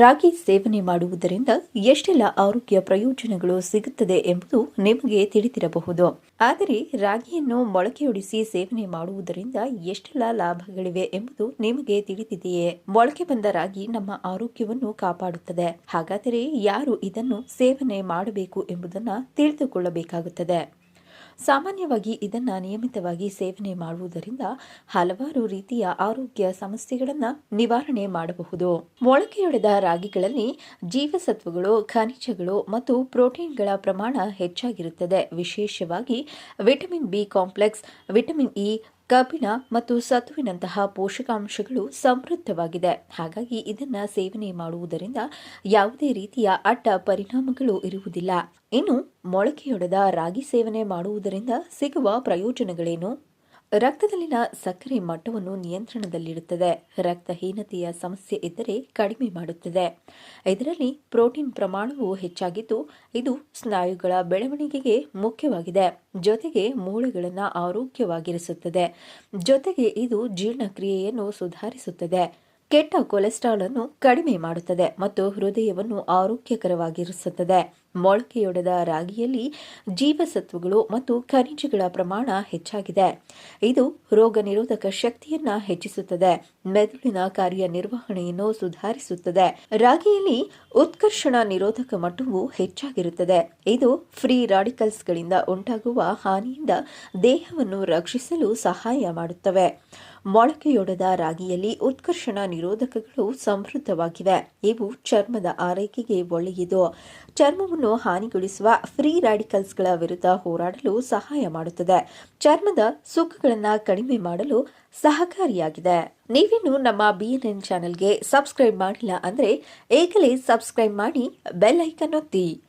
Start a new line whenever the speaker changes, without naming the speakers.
ರಾಗಿ ಸೇವನೆ ಮಾಡುವುದರಿಂದ ಎಷ್ಟೆಲ್ಲ ಆರೋಗ್ಯ ಪ್ರಯೋಜನಗಳು ಸಿಗುತ್ತದೆ ಎಂಬುದು ನಿಮಗೆ ತಿಳಿದಿರಬಹುದು. ಆದರೆ ರಾಗಿಯನ್ನು ಮೊಳಕೆಯೊಡಿಸಿ ಸೇವನೆ ಮಾಡುವುದರಿಂದ ಎಷ್ಟೆಲ್ಲ ಲಾಭಗಳಿವೆ ಎಂಬುದು ನಿಮಗೆ ತಿಳಿದಿದೆಯೇ? ಮೊಳಕೆ ಬಂದ ರಾಗಿ ನಮ್ಮ ಆರೋಗ್ಯವನ್ನು ಕಾಪಾಡುತ್ತದೆ. ಹಾಗಾದರೆ ಯಾರು ಇದನ್ನು ಸೇವನೆ ಮಾಡಬೇಕು ಎಂಬುದನ್ನು ತಿಳಿದುಕೊಳ್ಳಬೇಕಾಗುತ್ತದೆ. ಸಾಮಾನ್ಯವಾಗಿ ಇದನ್ನು ನಿಯಮಿತವಾಗಿ ಸೇವನೆ ಮಾಡುವುದರಿಂದ ಹಲವಾರು ರೀತಿಯ ಆರೋಗ್ಯ ಸಮಸ್ಯೆಗಳನ್ನು ನಿವಾರಣೆ ಮಾಡಬಹುದು. ಮೊಳಕೆಯೊಡೆದ ರಾಗಿಗಳಲ್ಲಿ ಜೀವಸತ್ವಗಳು, ಖನಿಜಗಳು ಮತ್ತು ಪ್ರೋಟೀನ್ಗಳ ಪ್ರಮಾಣ ಹೆಚ್ಚಾಗಿರುತ್ತದೆ. ವಿಶೇಷವಾಗಿ vitamin B complex, vitamin E ಕಬ್ಬಿಣ ಮತ್ತು ಸತ್ವಿನಂತಹ ಪೋಷಕಾಂಶಗಳು ಸಮೃದ್ಧವಾಗಿದೆ. ಹಾಗಾಗಿ ಇದನ್ನು ಸೇವನೆ ಮಾಡುವುದರಿಂದ ಯಾವುದೇ ರೀತಿಯ ಅಡ್ಡ ಪರಿಣಾಮಗಳು ಇರುವುದಿಲ್ಲ. ಇನ್ನು ಮೊಳಕೆಯೊಡೆದ ರಾಗಿ ಸೇವನೆ ಮಾಡುವುದರಿಂದ ಸಿಗುವ ಪ್ರಯೋಜನಗಳೇನು? ರಕ್ತದಲ್ಲಿನ ಸಕ್ಕರೆ ಮಟ್ಟವನ್ನು ನಿಯಂತ್ರಣದಲ್ಲಿಡುತ್ತದೆ. ರಕ್ತಹೀನತೆಯ ಸಮಸ್ಯೆ ಇದ್ದರೆ ಕಡಿಮೆ ಮಾಡುತ್ತದೆ. ಇದರಲ್ಲಿ ಪ್ರೋಟೀನ್ ಪ್ರಮಾಣವು ಹೆಚ್ಚಾಗಿದ್ದು, ಇದು ಸ್ನಾಯುಗಳ ಬೆಳವಣಿಗೆಗೆ ಮುಖ್ಯವಾಗಿದೆ. ಜೊತೆಗೆ ಮೂಳೆಗಳನ್ನು ಆರೋಗ್ಯವಾಗಿರಿಸುತ್ತದೆ. ಜೊತೆಗೆ ಇದು ಜೀರ್ಣಕ್ರಿಯೆಯನ್ನು ಸುಧಾರಿಸುತ್ತದೆ. ಕೆಟ್ಟ ಕೊಲೆಸ್ಟ್ರಾಲ್ ಅನ್ನು ಕಡಿಮೆ ಮಾಡುತ್ತದೆ ಮತ್ತು ಹೃದಯವನ್ನು ಆರೋಗ್ಯಕರವಾಗಿರಿಸುತ್ತದೆ. ಮೊಳಕೆಯೊಡೆದ ರಾಗಿಯಲ್ಲಿ ಜೀವಸತ್ವಗಳು ಮತ್ತು ಖನಿಜಗಳ ಪ್ರಮಾಣ ಹೆಚ್ಚಾಗಿದೆ. ಇದು ರೋಗ ನಿರೋಧಕ ಶಕ್ತಿಯನ್ನ ಹೆಚ್ಚಿಸುತ್ತದೆ. ಮೆದುಳಿನ ಕಾರ್ಯನಿರ್ವಹಣೆಯನ್ನು ಸುಧಾರಿಸುತ್ತದೆ. ರಾಗಿಯಲ್ಲಿ ಉತ್ಕರ್ಷಣ ನಿರೋಧಕ ಮಟ್ಟವು ಹೆಚ್ಚಾಗಿರುತ್ತದೆ. ಇದು ಫ್ರೀ ರಾಡಿಕಲ್ಸ್ಗಳಿಂದ ಉಂಟಾಗುವ ಹಾನಿಯಿಂದ ದೇಹವನ್ನು ರಕ್ಷಿಸಲು ಸಹಾಯ ಮಾಡುತ್ತವೆ. ಮೊಳಕೆಯೊಡೆದ ರಾಗಿಯಲ್ಲಿ ಉತ್ಕರ್ಷಣ ನಿರೋಧಕಗಳು ಸಮೃದ್ಧವಾಗಿವೆ. ಇವು ಚರ್ಮದ ಆರೈಕೆಗೆ ಒಳ್ಳೆಯದು. ಚರ್ಮವನ್ನು ಹಾನಿಗೊಳಿಸುವ ಫ್ರೀ ರಾಡಿಕಲ್ಸ್ಗಳ ವಿರುದ್ಧ ಹೋರಾಡಲು ಸಹಾಯ ಮಾಡುತ್ತದೆ. ಚರ್ಮದ ಸುಕ್ಕುಗಳನ್ನು ಕಡಿಮೆ ಮಾಡಲು ಸಹಕಾರಿಯಾಗಿದೆ. ನೀವಿನ್ನು ನಮ್ಮ ಬಿಎನ್ಎನ್ ಚಾನೆಲ್ಗೆ ಸಬ್ಸ್ಕ್ರೈಬ್ ಮಾಡಿಲ್ಲ ಅಂದರೆ ಈಗಲೇ ಸಬ್ಸ್ಕ್ರೈಬ್ ಮಾಡಿ ಬೆಲ್ ಐಕನ್ ಒತ್ತಿ.